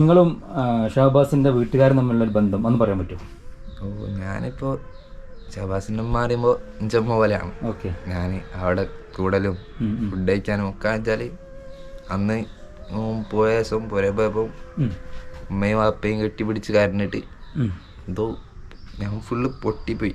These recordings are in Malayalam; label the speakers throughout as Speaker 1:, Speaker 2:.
Speaker 1: നിങ്ങളും ഷഹബാസിന്റെ വീട്ടുകാരും തമ്മിലുള്ള ഒരു ബന്ധം ഒന്ന് പറയാൻ പറ്റുമോ?
Speaker 2: ഓ ഞാനിപ്പോ ഷഹബാസിന്റെ മാറിയുമ്പോൾ ജമ്മു പോലെയാണ്.
Speaker 1: ഓക്കെ.
Speaker 2: ഞാൻ അവിടെ കൂടലും ഫുഡ് കഴിക്കാനും ഒക്കെ വെച്ചാൽ അന്ന് പോയ ദിവസം പുര പോയപ്പോ ഉമ്മയും വാപ്പയും കെട്ടിപ്പിടിച്ച് കരഞ്ഞിട്ട് എന്തോ ഞാൻ ഫുള്ള് പൊട്ടിപ്പോയി.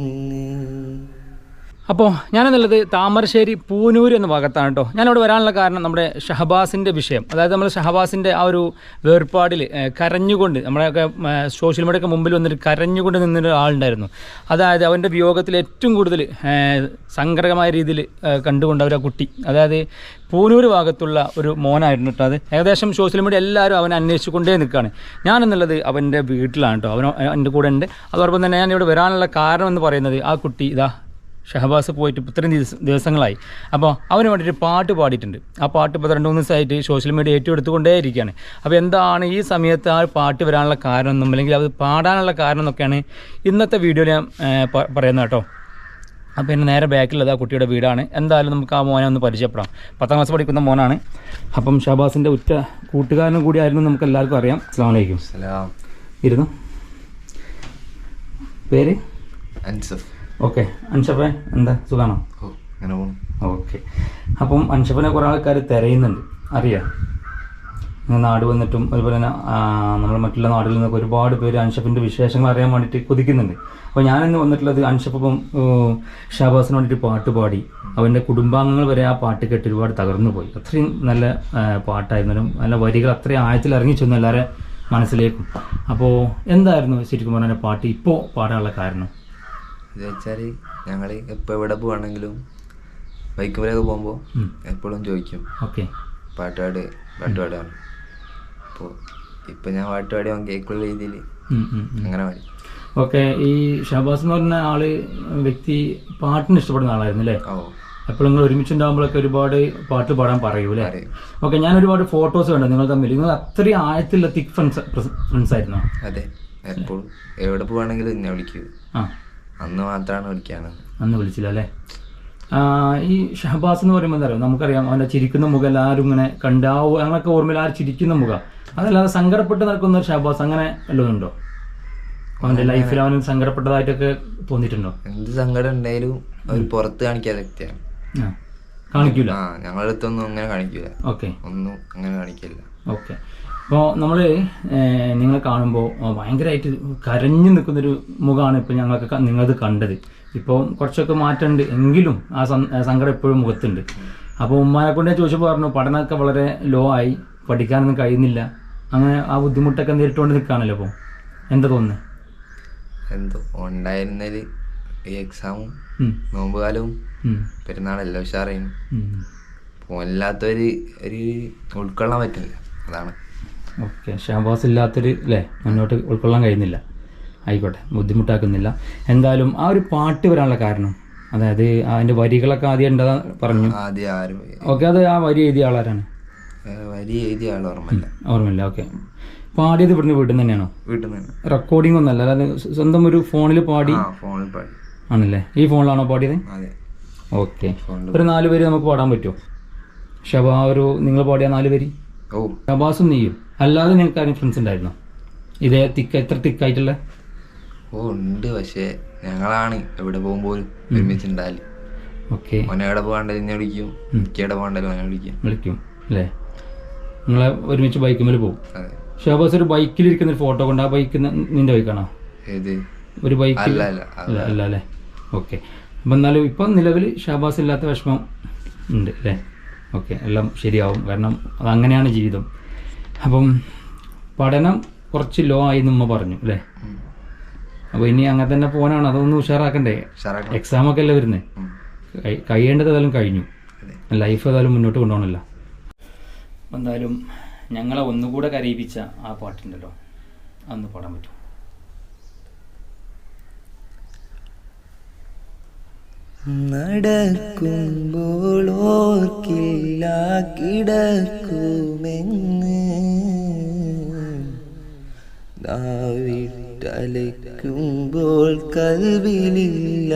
Speaker 1: അപ്പോൾ ഞാനെന്നുള്ളത് താമരശ്ശേരി പൂനൂർ എന്ന ഭാഗത്താണ് കേട്ടോ. ഞാനിവിടെ വരാനുള്ള കാരണം നമ്മുടെ ഷഹബാസിന്റെ വിഷയം. അതായത് നമ്മൾ ഷഹബാസിന്റെ ആ ഒരു വേർപാടിൽ കരഞ്ഞുകൊണ്ട് നമ്മുടെയൊക്കെ സോഷ്യൽ മീഡിയയ്ക്ക് മുമ്പിൽ വന്നിട്ട് കരഞ്ഞുകൊണ്ട് നിന്നൊരു ആളുണ്ടായിരുന്നു. അതായത് അവന്റെ വിയോഗത്തിൽ ഏറ്റവും കൂടുതൽ സങ്കടകമായ രീതിയിൽ കണ്ടുകൊണ്ട് അവർ കുട്ടി അതായത് പൂനൂർ ഭാഗത്തുള്ള ഒരു മോനായിരുന്നു കേട്ടോ അത്. ഏകദേശം സോഷ്യൽ മീഡിയ എല്ലാവരും അവനെ അന്വേഷിച്ചുകൊണ്ടേ നിൽക്കുകയാണ് ഞാനെന്നുള്ളത് അവന്റെ വീട്ടിലാണ് കേട്ടോ. അവൻ എന്റെ കൂടെ ഉണ്ട്. അതോടൊപ്പം തന്നെ ഞാൻ വരാനുള്ള കാരണം എന്ന് പറയുന്നത് ആ കുട്ടി ഇതാ ഷഹബാസ് പോയിട്ട് ഇത്രയും ദിവസം ദിവസങ്ങളായി. അപ്പോൾ അവന് വേണ്ടിയിട്ട് പാട്ട് പാടിയിട്ടുണ്ട്. ആ പാട്ട് ഇപ്പോൾ രണ്ട് മൂന്ന് ദിവസമായിട്ട് സോഷ്യൽ മീഡിയ ഏറ്റെടുത്തുകൊണ്ടേ ഇരിക്കുകയാണ് അപ്പോൾ എന്താണ് ഈ സമയത്ത് ആ പാട്ട് വരാനുള്ള കാരണം എന്നും അല്ലെങ്കിൽ അത് പാടാനുള്ള കാരണം എന്നൊക്കെയാണ് ഇന്നത്തെ വീഡിയോയിൽ ഞാൻ പറയുന്നത് കേട്ടോ. അപ്പോൾ പിന്നെ നേരെ ബാക്കിലുള്ളത് ആ കുട്ടിയുടെ വീടാണ്. എന്തായാലും നമുക്ക് ആ മോനെ ഒന്ന് പരിചയപ്പെടാം. പത്താം ക്ലാസ് പഠിക്കുന്ന മോനാണ്. അപ്പം ഷഹബാസിന്റെ ഉറ്റ കൂട്ടുകാരനും കൂടിയായിരുന്നു നമുക്ക് എല്ലാവർക്കും അറിയാം. അസ്സാം വലൈക്കും ഇരുന്നു? പേര്?
Speaker 2: അൻസഫ്.
Speaker 1: ഓക്കെ അൻഷഫെ എന്താ? സുഖാണോ? ഓക്കെ. അപ്പം അൻഷഫിനെ കുറേ ആൾക്കാർ തിരയുന്നുണ്ട്. അറിയാം? നാട് വന്നിട്ടും അതുപോലെ തന്നെ നമ്മൾ മറ്റുള്ള നാടുകളിൽ നിന്നൊക്കെ ഒരുപാട് പേര് അൻഷഫിന്റെ വിശേഷങ്ങൾ അറിയാൻ വേണ്ടിയിട്ട് കൊതിക്കുന്നുണ്ട്. അപ്പോൾ ഞാനിന്ന് വന്നിട്ടുള്ളത് അൻഷഫ് ഇപ്പം ഏഹ്, ഷാബാസിന് വേണ്ടിയിട്ട് പാട്ട് പാടി. അവന്റെ കുടുംബാംഗങ്ങൾ വരെ ആ പാട്ട് കേട്ട് ഒരുപാട് തകർന്നു പോയി. അത്രയും നല്ല പാട്ടായിരുന്നു നല്ല വരികൾ അത്രയും ആഴത്തിൽ ഇറങ്ങി ചെന്നു എല്ലാവരെ മനസ്സിലേക്കും. അപ്പോൾ എന്തായിരുന്നു ശരിക്കും പറഞ്ഞാൽ പാട്ട് ഇപ്പോൾ പാടാനുള്ള കാരണം?
Speaker 2: ഇത് വെച്ചാൽ ഞങ്ങൾ ഇപ്പോൾ എവിടെ പോവാണെങ്കിലും ബൈക്ക് മേലൊക്കെ പോകുമ്പോൾ. എപ്പോഴും ചോദിക്കും.
Speaker 1: ഓക്കെ.
Speaker 2: പാട്ടുപാട് പാട്ടുപാടാണ്. അപ്പോൾ ഇപ്പം ഞാൻ പാട്ടുപാടി കേൾക്കുള്ള രീതിയിൽ. അങ്ങനെ പാടി
Speaker 1: ഓക്കെ ഈ ഷഹബാസ് എന്ന് പറഞ്ഞ ആൾ വ്യക്തി പാട്ടിന് ഇഷ്ടപ്പെടുന്ന ആളായിരുന്നു അല്ലേ? അപ്പോൾ നിങ്ങൾ ഒരുമിച്ചുണ്ടാകുമ്പോഴൊക്കെ ഒരുപാട് പാട്ട് പാടാൻ പറയൂ അല്ലേ?
Speaker 2: പറയും.
Speaker 1: ഓക്കെ ഞാൻ ഒരുപാട് ഫോട്ടോസ് കണ്ടു നിങ്ങൾ തമ്മിൽ നിങ്ങൾ അത്രയും ആഴത്തിലുള്ള തിക് ഫ്രണ്ട്സ് ഫ്രണ്ട്സ് ആയിരുന്നോ?
Speaker 2: അതെ. എപ്പോഴും എവിടെ പോവാണെങ്കിലും എന്നെ വിളിക്കൂ.
Speaker 1: ആ.
Speaker 2: അന്ന് മാത്രമാണ് വിളിക്കാണ്
Speaker 1: അന്ന് വിളിച്ചില്ല അല്ലേ ഈ ഷഹബാസ് എന്ന് പറയുമ്പോൾ എന്താ നമുക്കറിയാം അവന്റെ ചിരിക്കുന്ന മുഖം എല്ലാവരും ഇങ്ങനെ കണ്ടാവും. അങ്ങനെയൊക്കെ ഓർമ്മയിൽ ആ ചിരിക്കുന്ന മുഖം. അതല്ലാതെ സങ്കടപ്പെട്ട് നടക്കുന്ന ഒരു ഷഹബാസ് അങ്ങനെ ഉണ്ടോ? അവന്റെ ലൈഫിൽ അവന് സങ്കടപ്പെട്ടതായിട്ടൊക്കെ തോന്നിയിട്ടുണ്ടോ?
Speaker 2: എന്ത് സങ്കടം ഉണ്ടായാലും അവർ പുറത്ത് കാണിക്കാത്ത വ്യക്തിയാണ്.
Speaker 1: കാണിക്കൂല?
Speaker 2: ആ ഞങ്ങളുടെ അടുത്തൊന്നും അങ്ങനെ കാണിക്കൂല.
Speaker 1: ഓക്കെ.
Speaker 2: ഒന്നും അങ്ങനെ കാണിക്കില്ല.
Speaker 1: ഓക്കെ. അപ്പോൾ നമ്മൾ നിങ്ങൾ കാണുമ്പോൾ ഭയങ്കരമായിട്ട് കരഞ്ഞു നിൽക്കുന്നൊരു മുഖമാണ് ഇപ്പോൾ ഞങ്ങൾക്ക് നിങ്ങളത് കണ്ടത്. ഇപ്പോൾ കുറച്ചൊക്കെ മാറ്റമുണ്ട് എങ്കിലും ആ സങ്കടം എപ്പോഴും മുഖത്തുണ്ട്. അപ്പോൾ ഉമ്മാനെ കൊണ്ട് ചോദിച്ചപ്പോൾ പറഞ്ഞു പഠനമൊക്കെ വളരെ ലോ ആയി. പഠിക്കാനൊന്നും കഴിയുന്നില്ല. അങ്ങനെ ആ ബുദ്ധിമുട്ടൊക്കെ നേരിട്ടുകൊണ്ട് നിൽക്കുകയാണല്ലോ അപ്പോൾ എന്താ തോന്നുന്നത്
Speaker 2: എന്തോ ഉണ്ടായിരുന്നതിൽ ഈ എക്സാമും
Speaker 1: നോമ്പുകാലവും
Speaker 2: പെരുന്നാളെല്ലാം ഉഷാറായിരുന്നു
Speaker 1: ഉം.
Speaker 2: ഒരു ഉൾക്കൊള്ളാൻ പറ്റില്ല. അതാണ്.
Speaker 1: ഓക്കെ. ഷാബാസ് ഇല്ലാത്തൊരു അല്ലേ മുന്നോട്ട് ഉൾക്കൊള്ളാൻ കഴിയുന്നില്ല. ആയിക്കോട്ടെ. ബുദ്ധിമുട്ടാക്കുന്നില്ല. എന്തായാലും ആ ഒരു പാട്ട് വരാനുള്ള കാരണം അതായത് അതിന്റെ വരികളൊക്കെ ആദ്യം ഉണ്ടാ പറഞ്ഞു? ഓക്കെ അത് ആ വരി എഴുതിയ ആളാരാണ്?
Speaker 2: വരി എഴുതിയ ആൾ ഓർമ്മയില്ല.
Speaker 1: ഓർമ്മയില്ല. ഓക്കെ. പാടിയത് ഇവിടുന്ന് വീട്ടിൽ നിന്ന് തന്നെയാണോ?
Speaker 2: വീട്ടിൽ നിന്ന്.
Speaker 1: റെക്കോർഡിംഗ് ഒന്നല്ല അതായത് സ്വ- സ്വന്തം ഒരു ഫോണിൽ പാടി
Speaker 2: ഫോണിൽ പാടി.
Speaker 1: ആണല്ലേ? ഈ ഫോണിലാണോ പാടിയത്? ഓക്കെ. ഒരു നാല് പേര് നമുക്ക് പാടാൻ പറ്റുമോ? ഷബാ ഒരു നിങ്ങൾ പാടിയ നാല് പേര്
Speaker 2: ഓ.
Speaker 1: ഷബാസും നീയും? അല്ലാതെ നിങ്ങൾക്ക് ആരും ഫ്രണ്ട്സ് ഉണ്ടായിരുന്നോ? ഇതേ തിക്ക എത്ര തിക്കായിട്ടുള്ള?
Speaker 2: ഓ ഉണ്ട് പക്ഷേ ഞങ്ങളാണ് എവിടെ പോകുമ്പോഴും ഒരുമിച്ച്
Speaker 1: ഓക്കെ.
Speaker 2: ഓനെ എവിടെ പോകാണ്ടത് എന്നെ വിളിക്കും എനിക്ക് പോകണ്ടല്ലോ ഓനെ വിളിക്കും.
Speaker 1: വിളിക്കും അല്ലേ? നിങ്ങളെ ഒരുമിച്ച് ബൈക്കുമ്മേൽ പോകും
Speaker 2: അതെ.
Speaker 1: ഷാബാസ് ഒരു ബൈക്കിലിരിക്കുന്ന ഒരു ഫോട്ടോ കൊണ്ട് ആ ബൈക്ക് നിന്റെ ബൈക്കാണോ
Speaker 2: ഏത്?
Speaker 1: ഒരു ബൈക്ക്
Speaker 2: അല്ല അല്ല
Speaker 1: അല്ല. അല്ല അല്ലേ ഓക്കെ. അപ്പം എന്നാലും ഇപ്പം നിലവിൽ ഷാബാസ് ഇല്ലാത്ത വിഷമം ഉണ്ട് അല്ലേ? ഓക്കെ എല്ലാം ശരിയാവും. കാരണം അതങ്ങനെയാണ് ജീവിതം. അപ്പം പഠനം കുറച്ച് ലോ ആയി എന്ന് ഉമ്മ പറഞ്ഞു അല്ലേ?
Speaker 2: അപ്പൊ
Speaker 1: അപ്പോൾ ഇനി അങ്ങനെ തന്നെ പോകാനാണ് അതൊന്നും ഉഷാറാക്കണ്ടേ? എക്സാം ഒക്കെ അല്ലേ വരുന്നത്
Speaker 2: ഉം.
Speaker 1: കഴിയേണ്ടത് ഏതായാലും കഴിഞ്ഞു. ലൈഫ് ഏതായാലും മുന്നോട്ട് കൊണ്ടുപോകണല്ലോ. എന്തായാലും ഞങ്ങളെ ഒന്നുകൂടെ കരയിപ്പിച്ച ആ പാട്ടുണ്ടല്ലോ അന്ന് പാടാൻ പറ്റും.
Speaker 3: നടക്കുമ്പോൾ ഓർക്കില്ല കിടക്കുമെന്ന് നാവിട്ടലയ്ക്കുമ്പോൾ കൽവിലില്ല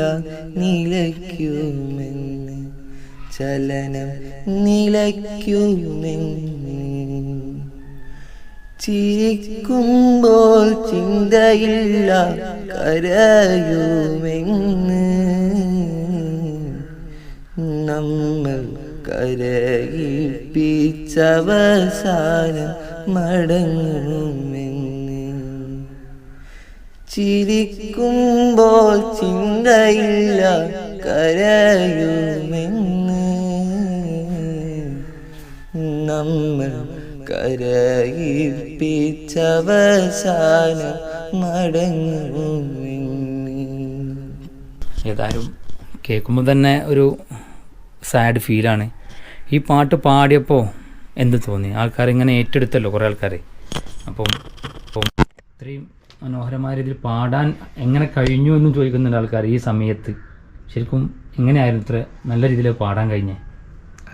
Speaker 3: നിലയ്ക്കുമെന്ന്. ചലനം നിലയ്ക്കുമെന്ന്. ചിരിക്കുമ്പോൾ ചിന്തയില്ല കരയുമെന്ന്. നമ്മൾ കരയിപ്പിച്ചവസാനം മടങ്ങുമെന്ന്. ചിരിക്കുമ്പോൾ ചിന്തയില്ല കരയുമെന്ന്. നമ്മൾ കരയിപ്പിച്ചവസാന മടങ്ങുമെന്ന്
Speaker 1: ഏതായാലും കേൾക്കുമ്പോൾ തന്നെ ഒരു സാഡ് ഫീലാണ്. ഈ പാട്ട് പാടിയപ്പോൾ എന്ത് തോന്നി? ആൾക്കാർ ഇങ്ങനെ ഏറ്റെടുത്തല്ലോ കുറേ ആൾക്കാർ അപ്പം ഇത്രയും മനോഹരമായ രീതിയിൽ പാടാൻ എങ്ങനെ കഴിഞ്ഞു എന്നും ചോദിക്കുന്നുണ്ട് ആൾക്കാർ ഈ സമയത്ത്. ശരിക്കും എങ്ങനെയായിരുന്നു ഇത്ര നല്ല രീതിയിൽ പാടാൻ കഴിഞ്ഞേ?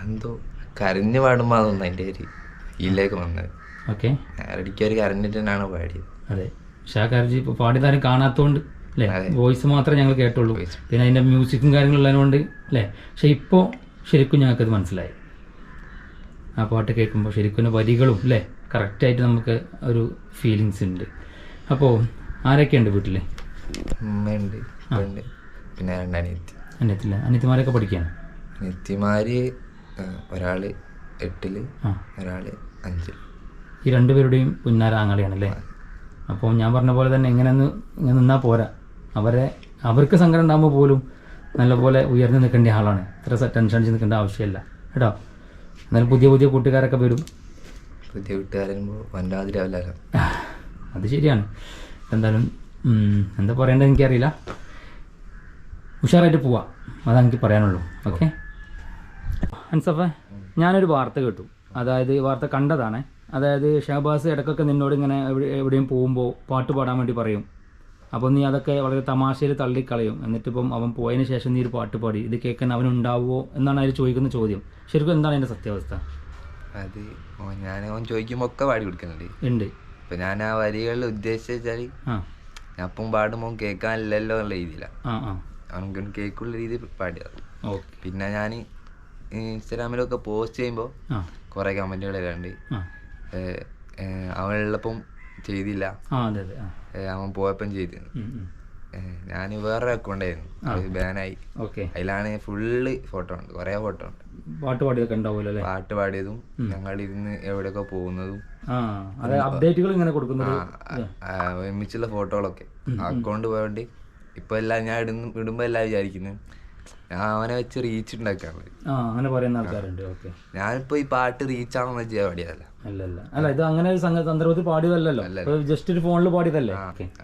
Speaker 2: എന്തോ കരഞ്ഞു പാടുമ്പോഴാണ് എന്റെ ഒരു ഇതിലേക്ക് വന്നത്.
Speaker 1: ഓക്കെ.
Speaker 2: ഒരു കരഞ്ഞിട്ട് തന്നെയാണ് പാടിയത്.
Speaker 1: അതെ. ഷാ കാര്യം ഇപ്പോൾ പാടിയതാരും കാണാത്തതുകൊണ്ട് അല്ലേ? വോയിസ് മാത്രമേ ഞങ്ങൾ കേട്ടുള്ളൂ. പിന്നെ അതിന്റെ മ്യൂസിക്കും കാര്യങ്ങളുള്ളതുകൊണ്ട് അല്ലേ? പക്ഷെ ഇപ്പോൾ ശരിക്കും ഞങ്ങൾക്കത് മനസ്സിലായി. ആ പാട്ട് കേൾക്കുമ്പോൾ ശരിക്കും വരികളും അല്ലേ? കറക്റ്റായിട്ട് നമുക്ക് ഒരു ഫീലിങ്സ് ഉണ്ട്. അപ്പോൾ ആരൊക്കെയുണ്ട് വീട്ടിൽ
Speaker 2: ഉമ്മയുണ്ട് ഉണ്ട് പിന്നെ രണ്ടനിയത്തി.
Speaker 1: അനിയത്തില്ല? അനിയത്തിമാരൊക്കെ പഠിക്കുകയാണ്
Speaker 2: അനിയത്തിമാര് ആ, ഒരാൾ എട്ടിൽ
Speaker 1: ആ.
Speaker 2: ഒരാൾ അഞ്ചിൽ
Speaker 1: ഈ രണ്ടുപേരുടെയും പുന്നാര ആങ്ങളെയാണല്ലേ? അപ്പോൾ ഞാൻ പറഞ്ഞ പോലെ തന്നെ എങ്ങനെ ഇങ്ങനെ നിന്നാൽ പോരാ. അവരെ അവർക്ക് സങ്കടം ഉണ്ടാകുമ്പോൾ പോലും നല്ലപോലെ ഉയർന്നു നിൽക്കേണ്ട ആളാണ്. ഇത്ര ടെൻഷൻ അടിച്ച് നിൽക്കേണ്ട ആവശ്യമില്ല. കേട്ടോ? എന്നാലും പുതിയ പുതിയ കൂട്ടുകാരൊക്കെ വരും.
Speaker 2: പുതിയ വീട്ടുകാരുമ്പോൾ വല്ലാതിരാവില്ലല്ലോ
Speaker 1: അത് ശരിയാണ്. എന്തായാലും എന്താ പറയേണ്ടത് എനിക്കറിയില്ല. ഉഷാറായിട്ട് പോവാം. അതാണ് എനിക്ക് പറയാനുള്ളൂ. ഓക്കെ? അൻസഫ ഞാനൊരു വാർത്ത കേട്ടു. അതായത് ഈ വാർത്ത കണ്ടതാണ്. അതായത് ഷഹബാസ് ഇടക്കൊക്കെ നിന്നോട് ഇങ്ങനെ എവിടെയും പോകുമ്പോൾ പാട്ട് പാടാൻ വേണ്ടി പറയും. അപ്പോൾ നീ അതൊക്കെ വളരെ തമാശയിൽ തള്ളിക്കളയും. എന്നിട്ടിപ്പം അവൻ പോയതിന് ശേഷം നീ ഒരു പാട്ട് പാടി. ഇത് കേൾക്കാൻ അവനുണ്ടാവുമോ എന്നാണ് അതിൽ ചോദിക്കുന്ന ചോദ്യം. ശരിക്കും എന്താണ് അതിന്റെ സത്യാവസ്ഥ?
Speaker 2: അത് ഞാൻ അവൻ ചോദിക്കുമ്പോൾ ഒക്കെ പാടി കൊടുക്കുന്നുണ്ട്
Speaker 1: ഉണ്ട്.
Speaker 2: ഇപ്പം ഞാൻ ആ വരികളിൽ ഉദ്ദേശിച്ച വെച്ചാൽ
Speaker 1: ആ.
Speaker 2: ഞാൻ അപ്പം പാടുമ്പോൾ കേൾക്കാനില്ലല്ലോ എന്നുള്ള രീതിയിലാണ് കേൾക്കുള്ള രീതിയിൽ പാടിയത് പിന്നെ ഞാൻ ഇൻസ്റ്റാഗ്രാമിലൊക്കെ പോസ്റ്റ് ചെയ്യുമ്പോൾ കുറെ കമന്റുകൾ
Speaker 1: ആ.
Speaker 2: അവനുള്ളപ്പം ചെയ്തില്ല. അവൻ പോയപ്പം ചെയ്തിരുന്നു. ഞാൻ വേറെ അക്കൗണ്ടായിരുന്നു അത് ബാനായി. അതിലാണ് ഫുള്ള് ഫോട്ടോ ഉണ്ട്. കൊറേ ഫോട്ടോ ഉണ്ട്.
Speaker 1: പാട്ട് ഉണ്ടാവുമല്ലോ
Speaker 2: പാടിയതും ഞങ്ങൾ ഇരുന്ന് എവിടെയൊക്കെ പോകുന്നതും
Speaker 1: അപ്ഡേറ്റുകൾ ഇങ്ങനെ കൊടുക്കുന്നത്.
Speaker 2: ഒരുമിച്ചുള്ള ഫോട്ടോകളൊക്കെ. അക്കൗണ്ട് പോയോണ്ട് ഇപ്പൊ എല്ലാം ഞാൻ ഇടുമ്പോ എല്ലാം വിചാരിക്കുന്നു ഞാൻ അവനെ വെച്ച് റീച്ച് ഉണ്ടാക്കാൻ
Speaker 1: അങ്ങനെ പറയുന്ന ആൾക്കാരുണ്ട് ഓക്കെ.
Speaker 2: ഞാനിപ്പോ ഈ പാട്ട് റീച്ച് ആണെന്ന് വെച്ചാൽ പാടിയതല്ല
Speaker 1: അല്ലല്ല. അല്ല ഇത് അങ്ങനെ ഒരു സംഗ സന്ദർഭത്തിൽ പാടിയതല്ലല്ലോ. ജസ്റ്റ് ഒരു ഫോണിൽ പാടിയതല്ലേ?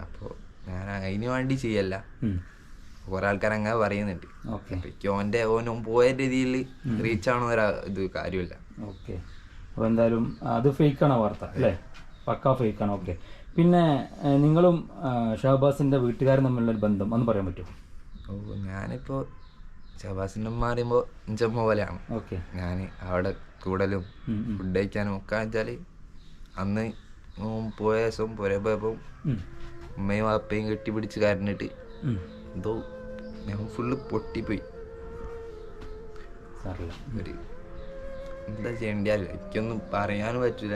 Speaker 2: അപ്പോ ഞാൻ അതിന് വേണ്ടി ചെയ്യല്ല. കുറെ ആൾക്കാർ അങ്ങനെ പറയുന്നുണ്ട്. ഓന്റെ ഓനും പോയ രീതിയിൽ റീച്ച് ആണോ ഇത് കാര്യമില്ല.
Speaker 1: ഓക്കെ. അപ്പോൾ എന്തായാലും അത് ഫേക്കാണ് വാർത്ത അല്ലേ? പക്കാ ഫേക്കാണ്? ഓക്കെ. പിന്നെ നിങ്ങളും ഷഹബാസിന്റെ വീട്ടുകാരും തമ്മിലുള്ള ബന്ധം ഒന്ന് പറയാൻ പറ്റും
Speaker 2: ഓ ഞാനിപ്പോ ഷഹബാസിന്റെ മാറിയുമ്പോ ഇഞ്ചമ്മ പോലെയാണ്.
Speaker 1: ഓക്കെ.
Speaker 2: ഞാൻ അവിടെ കൂടലും. ഫുഡ് കഴിക്കാനും ഒക്കെ വെച്ചാൽ അന്ന് പോയ ദിവസം പുര പോയപ്പോൾ
Speaker 1: ഉം,
Speaker 2: ഉമ്മയും വാപ്പയും കെട്ടിപ്പിടിച്ച് കരഞ്ഞിട്ട്. എന്തോ ഞാൻ ഫുള്ള് പൊട്ടിപ്പോയി.
Speaker 1: സാറില്ല
Speaker 2: ഒരു എന്താ ചെയ്യേണ്ടിയല്ല എനിക്കൊന്നും പറയാനും പറ്റില്ല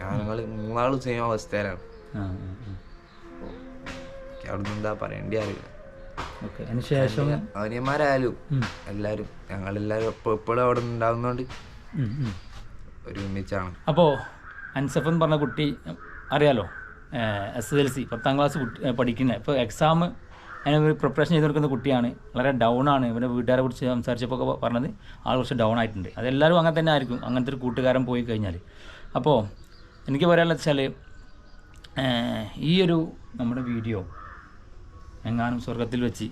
Speaker 2: ഞങ്ങൾ മൂന്നാളും സെയിം അവസ്ഥയിലാണ്. എനിക്ക് അവിടുന്ന് എന്താ പറയണ്ടി അറിയില്ല.
Speaker 1: ഓക്കെ അതിന് ശേഷം?
Speaker 2: അവനിയന്മാരായാലും എല്ലാരും ഞങ്ങളെല്ലാരും എപ്പോഴും അവിടെ ഉണ്ടാകുന്നതുകൊണ്ട്
Speaker 1: ഉം, ഉം.
Speaker 2: ഒരുമിച്ചാണ്.
Speaker 1: അപ്പോ അൻസഫ് എന്ന് പറഞ്ഞ കുട്ടി അറിയാലോ? എസ് എൽ സി പത്താം ക്ലാസ് പഠിക്കുന്ന. ഇപ്പോൾ എക്സാം അതിന് പ്രിപ്പറേഷൻ ചെയ്ത് കൊടുക്കുന്ന കുട്ടിയാണ്. വളരെ ഡൗൺ ആണ്. ഇവന്റെ വീട്ടുകാരെ കുറിച്ച് സംസാരിച്ചപ്പോൾ ഒക്കെ പറഞ്ഞത് ആൾ കുറച്ച് ഡൗൺ ആയിട്ടുണ്ട്. അതെല്ലാവരും അങ്ങനെ തന്നെ ആയിരിക്കും. അങ്ങനത്തെ ഒരു കൂട്ടുകാരൻ പോയി കഴിഞ്ഞാൽ അപ്പോൾ എനിക്ക് പറയാനുള്ളത് വെച്ചാൽ ഈ ഒരു നമ്മുടെ വീഡിയോ എങ്ങാനും സ്വർഗത്തിൽ വെച്ച്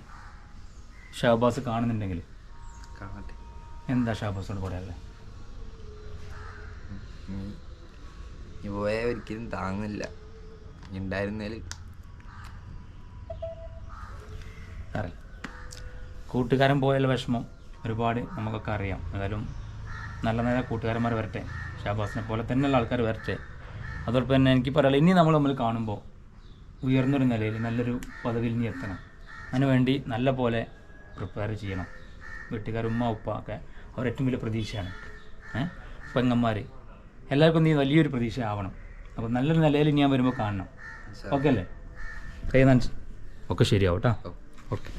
Speaker 1: ഷഹബാസ് കാണുന്നുണ്ടെങ്കിൽ എന്താ ഷഹബാസോട് പറയാനുള്ളത്?
Speaker 2: ഒരിക്കലും താങ്ങില്ല ഉണ്ടായിരുന്നേൽ
Speaker 1: കൂട്ടുകാരൻ പോയാലുള്ള വിഷമം ഒരുപാട് നമുക്കൊക്കെ അറിയാം. ഏതായാലും നല്ല നല്ല കൂട്ടുകാരന്മാർ വരട്ടെ. ഷാബാസിനെ പോലെ തന്നെയുള്ള ആൾക്കാർ വരട്ടെ. അതോടൊപ്പം തന്നെ എനിക്ക് പറയാനുള്ളത് ഇനി നമ്മൾ നമ്മൾ കാണുമ്പോൾ ഉയർന്നൊരു നിലയിൽ നല്ലൊരു പദവിയിൽ നിന്ന് എത്തണം. അതിനുവേണ്ടി നല്ല പോലെ പ്രിപ്പയർ ചെയ്യണം. വീട്ടുകാർ ഉമ്മ ഉപ്പ ഒക്കെ അവർ ഏറ്റവും വലിയ പ്രതീക്ഷയാണ്. ഏഹ് പെങ്ങന്മാർ എല്ലാവർക്കും നീ വലിയൊരു പ്രതീക്ഷ ആവണം. അപ്പോൾ നല്ലൊരു നിലയിൽ ഞാൻ വരുമ്പോൾ കാണണം. ഓക്കെ അല്ലേ? കൈ നനച്ച്. ഒക്കെ ശരിയാവും കേട്ടോ. ഓക്കെ.